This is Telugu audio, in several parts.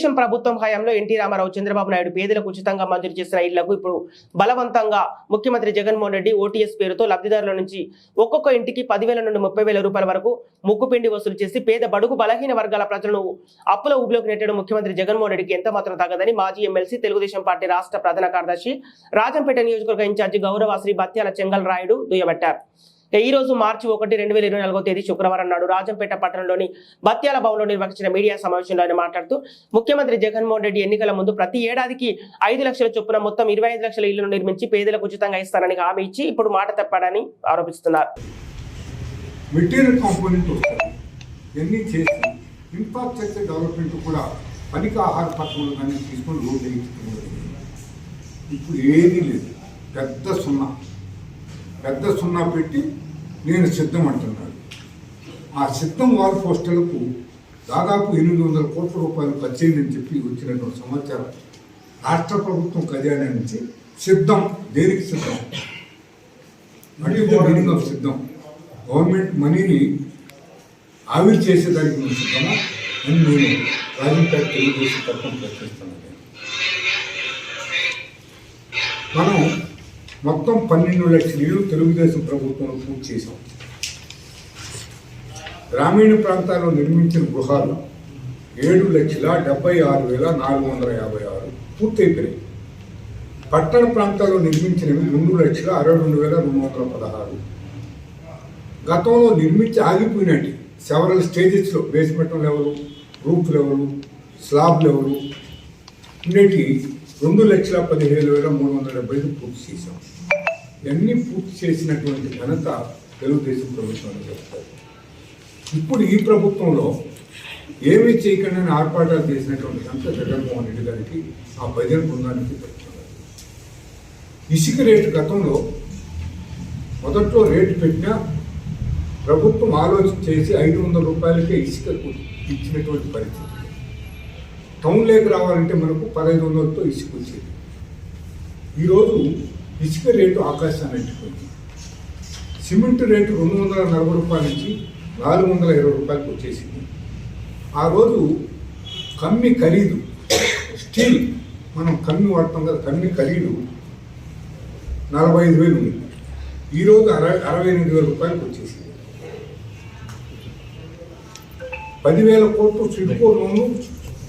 తెలుగుదేశం ప్రభుత్వం హయాంలో ఎన్టీ రామారావు చంద్రబాబు నాయుడు పేదలకు ఉచితంగా మంజూరు చేసిన ఇళ్ళకు ఇప్పుడు బలవంతంగా ముఖ్యమంత్రి జగన్మోహన్ రెడ్డి ఓటీఎస్ పేరుతో లబ్ధిదారుల నుంచి ఒక్కొక్క ఇంటికి పదివేల నుండి ముప్పై వేల రూపాయల వరకు ముక్కుపిండి వసూలు చేసి పేద బడుగు బలహీన వర్గాల ప్రజలను అప్పుల ఊబిలోకి నెట్టడం ముఖ్యమంత్రి జగన్మోహన్ రెడ్డికి ఎంత మాత్రం తగ్గదని మాజీ ఎమ్మెల్సీ తెలుగుదేశం పార్టీ రాష్ట్ర ప్రధాన కార్యదర్శి రాజంపేట నియోజకవర్గ ఇన్ఛార్జి గౌరవ శ్రీ బత్యాల చెంగల్ రాయుడు దుయ్యబట్టారు. ఈ రోజు మార్చి ఒకటి రెండు వేల ఇరవై నాలుగో తేదీ శుక్రవారం నాడు రాజంపేట పట్టణంలోని బత్యాల భవన్లో నిర్వహించిన మీడియా సమావేశంలో ఆయన మాట్లాడుతూ ముఖ్యమంత్రి జగన్మోహన్ రెడ్డి ఎన్నికల ముందు ప్రతి ఏడాదికి ఐదు లక్షల చొప్పున మొత్తం ఇరవై ఐదు లక్షల ఇళ్ళను నిర్మించి పేదలకు ఉచితంగా ఇస్తానని హామీ ఇచ్చి ఇప్పుడు మాట తప్పాడని ఆరోపిస్తున్నారు. మెటీరియల్ కాంపోనెంట్ ఇవన్నీ చేసి ఇన్ఫ్రాస్ట్రక్చర్ డెవలప్మెంట్ కూడా పనికి ఆహార కానీ తీసుకొని వేయించడం ఇప్పుడు ఏదీ లేదు. పెద్ద సున్నా. పెద్ద సున్నా పెట్టి నేను సిద్ధం అంటున్నాడు ఆ సిద్ధం వాల్ పోస్టులకు దాదాపు ఎనిమిది వందల కోట్ల రూపాయలు ఖర్చయిందని చెప్పి వచ్చినటువంటి సమాచారం రాష్ట్ర ప్రభుత్వం ఖజానా నుంచి సిద్ధం. దేనికి సిద్ధం? అంటే మీనింగ్ ఆఫ్ సిద్ధం. గవర్నమెంట్ మనీని ఆవిరి చేసేదానికి మేము సిద్ధమా? అని నేను రాజంపేట తెలుగుదేశం తరఫున ప్రశ్నిస్తున్నాను. మనం మొత్తం పన్నెండు లక్షల ఇళ్ళు తెలుగుదేశం ప్రభుత్వం పూర్తి చేశాం. గ్రామీణ ప్రాంతాల్లో నిర్మించిన గృహాలు ఏడు లక్షల డెబ్బై ఆరు వేల నాలుగు వందల యాభై ఆరు పూర్తయిపోయాయి పట్టణ ప్రాంతాల్లో నిర్మించినవి రెండు లక్షల అరవై రెండు వేల రెండు వందల పదహారు. గతంలో నిర్మించి ఆగిపోయినట్టు సెవరల్ స్టేజెస్లో basement level roof level slab level ఉండేటి రెండు లక్షల పదిహేను వేల మూడు వందల డెబ్బై ఐదు పూర్తి చేశాం. ఇవన్నీ పూర్తి చేసినటువంటి ఘనత తెలుగుదేశం ప్రభుత్వానికి చెప్తారు ఇప్పుడు ఈ ప్రభుత్వంలో ఏమీ చేయకుండా ఆర్పాటాలు చేసినటువంటి ఘనత జగన్మోహన్ రెడ్డి గారికి ఆ భజన బృందానికి చెప్తున్నారు ఇసుక రేటు గతంలో మొదట్లో రేటు పెట్టినా ప్రభుత్వం ఆలోచన చేసి ఐదు వందల రూపాయలకే ఇసుక ఇచ్చినటువంటి పరిస్థితి. టౌన్లోకి రావాలంటే మనకు పదహైదు వందలతో ఇసుక వచ్చేది. ఈరోజు ఇసుక రేటు ఆకాశాన్ని అంటిపోయింది సిమెంట్ రేటు రెండు వందల నలభై రూపాయల నుంచి నాలుగు వందల ఇరవై రూపాయలకు వచ్చేసింది. ఆ రోజు కమ్మి ఖరీదు. స్టీల్ మనం కమ్మి వాడతాం కదా కమ్మి ఖరీదు నలభై ఐదు వేలు ఉంది. ఈరోజు అరవై అరవై ఎనిమిది వేల రూపాయలకు వచ్చేసింది. పదివేల కోట్లు సిడ్కో లోను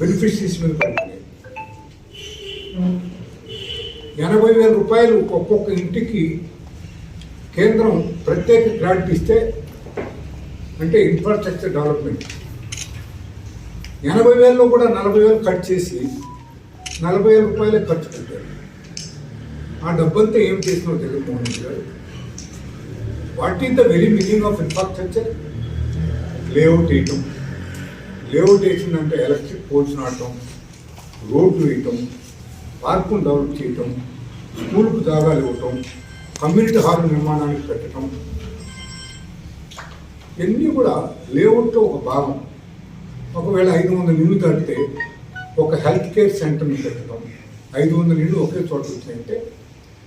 బెనిఫిషరీస్ మీద పడుతున్నాయి ఎనభై వేల రూపాయలు ఒక్కొక్క ఇంటికి కేంద్రం ప్రత్యేక గ్రాంట్ ఇస్తే అంటే ఇన్ఫ్రాస్ట్రక్చర్ డెవలప్మెంట్ ఎనభై వేలలో కూడా నలభై వేలు కట్ చేసి నలభై వేల రూపాయలే ఖర్చు పెట్టారు. ఆ డబ్బంతా ఏం చేసినావు జగన్మోహన్ రెడ్డి గారు. What is the very meaning of infrastructure layout వేయటం లేఅవుట్ వేసిందంటే ఎలక్ట్రిక్ పోల్స్ నాటం రోడ్లు వేయటం పార్కును డెవలప్ చేయటం స్కూల్కు జాగాలు ఇవ్వటం కమ్యూనిటీ హాల్ నిర్మాణానికి పెట్టడం ఇవన్నీ కూడా లేఅవుట్లో ఒక భాగం. ఒకవేళ ఐదు వందల ఇల్లు దాటితే ఒక హెల్త్ కేర్ సెంటర్ని పెట్టడం. ఐదు వందల ఇల్లు ఒకే చోట వచ్చాయంటే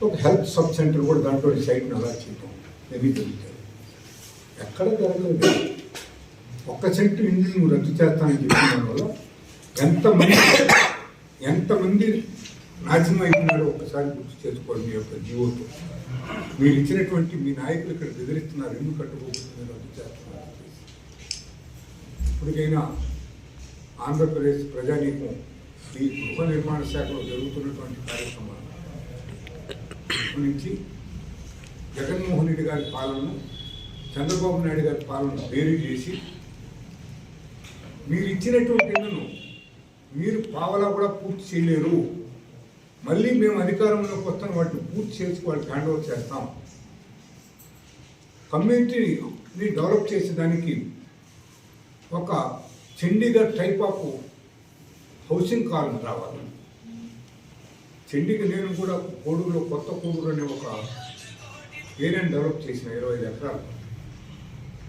ఒక హెల్త్ సబ్ సెంటర్ కూడా దాంట్లో సైట్ని అలా చేయటం. ఇవన్నీ జరుగుతాయి ఎక్కడ జరగలేదు. ఒక్క సెంటు ఇంజిన్ నువ్వు రద్దు చేస్తానని చెప్పిన దానివల్ల ఎంతమంది ఎంతమంది నాశనం అయిపోయినారో ఒక్కసారి గుర్తు చేసుకోండి మీ యొక్క జీవోతో. మీరు ఇచ్చినటువంటి మీ నాయకులు ఇక్కడ బెదిరిస్తున్నారు ఎందుకు కట్టుకోకుండా రద్దు చేస్తున్నారు ఇప్పటికైనా ఆంధ్రప్రదేశ్ ప్రజానీకం ఈ గృహ నిర్మాణ శాఖలో జరుగుతున్నటువంటి కార్యక్రమాలు నుంచి జగన్మోహన్ రెడ్డి గారి పాలనను చంద్రబాబు నాయుడు గారి పాలన వేరు చేసి మీరు ఇచ్చినటువంటి ఇళ్ళను మీరు పావలా కూడా పూర్తి చేయలేరు. మళ్ళీ మేము అధికారంలోకి వస్తాం వాటిని పూర్తి చేసి వాళ్ళకి హ్యాండ్ ఓవర్ చేస్తాం. కమ్యూనిటీని డెవలప్ చేసేదానికి ఒక Chandigarh type of housing colony రావాలి. చండీగఢ్ నేను కూడా కోడూరులో కొత్త కోడూరు అనే ఒక ఏరియాని డెవలప్ చేసిన ఇరవై ఐదు ఎకరాలు.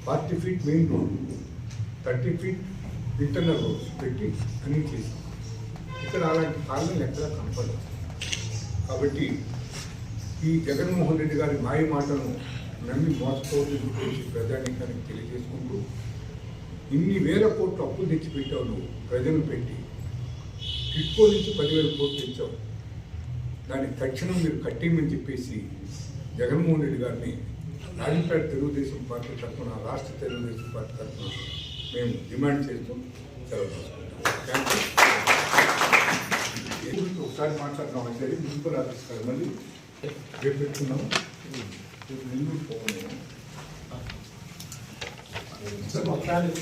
Forty feet main road thirty feet internal roads పెట్టి అన్నీ చేసాం ఇక్కడ అలాంటి కాలనీలు ఎక్కడా కనపడదు. కాబట్టి ఈ జగన్మోహన్ రెడ్డి గారి మాయ మాటను నమ్మి మోసపోతుంది గురించి ప్రజానీకానికి తెలియజేసుకుంటూ ఇన్ని వేల కోట్లు అప్పు తెచ్చిపెట్టావు నువ్వు ప్రజలు పెట్టి. టిట్కో నుంచి పదివేల కోట్లు తెచ్చావు. దాన్ని తక్షణం మీరు కట్టేయమని చెప్పేసి జగన్మోహన్ రెడ్డి గారిని రాజంపేట తెలుగుదేశం పార్టీ తరఫున రాష్ట్ర తెలుగుదేశం పార్టీ తరఫున మేము డిమాండ్ చేస్తూ సెలవు తీసుకుంటాం థ్యాంక్ యూ ఏ గురించి ఒకసారి మాట్లాడదాం అయితే మున్సిపల్ ఆఫీస్ కాదు మళ్ళీ రేపు పెట్టుకున్నాము రేపు నెల్లూరు పోవాలి సార్ ఒకసారి